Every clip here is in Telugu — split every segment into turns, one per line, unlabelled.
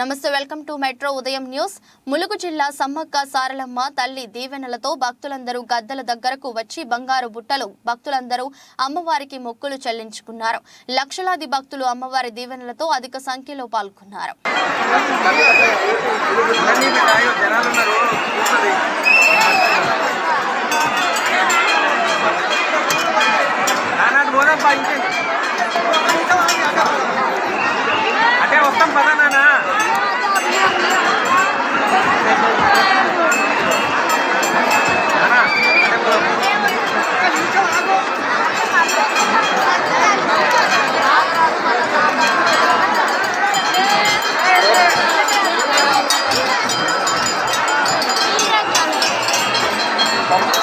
నమస్తే వెల్కమ్ టు మెట్రో ఉదయం న్యూస్. ములుగు జిల్లా సమ్మక్క సారలమ్మ తల్లి దీవెనలతో భక్తులందరూ గద్దెల దగ్గరకు వచ్చి బంగారు బుట్టలు భక్తులందరూ అమ్మవారికి మొక్కులు చెల్లించుకున్నారు. లక్షలాది భక్తులు అమ్మవారి దీవెనలతో అధిక సంఖ్యలో పాల్గొన్నారు.
ఒక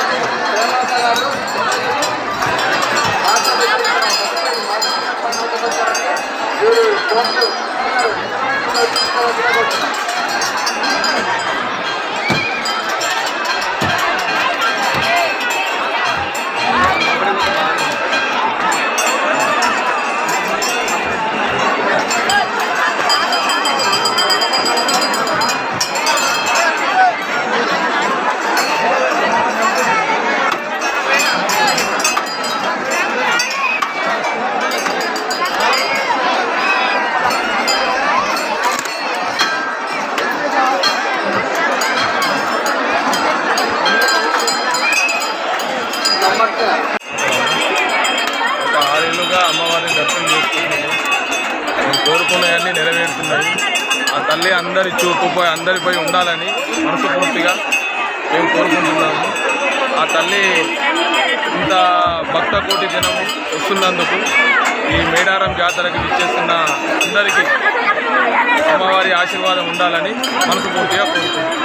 మేము నెరవేరుతున్నాయి. ఆ తల్లి అందరి చూపుపై అందరిపై ఉండాలని మనస్ఫూర్తిగా మేము కోరుకుంటున్నాము. ఆ తల్లి ఇంత భక్త కోటి జనము వస్తున్నందుకు ఈ మేడారం జాతరకి విచ్చేస్తున్న అందరికీ అమ్మవారి ఆశీర్వాదం ఉండాలని మనస్ఫూర్తిగా కోరుకుంటున్నాం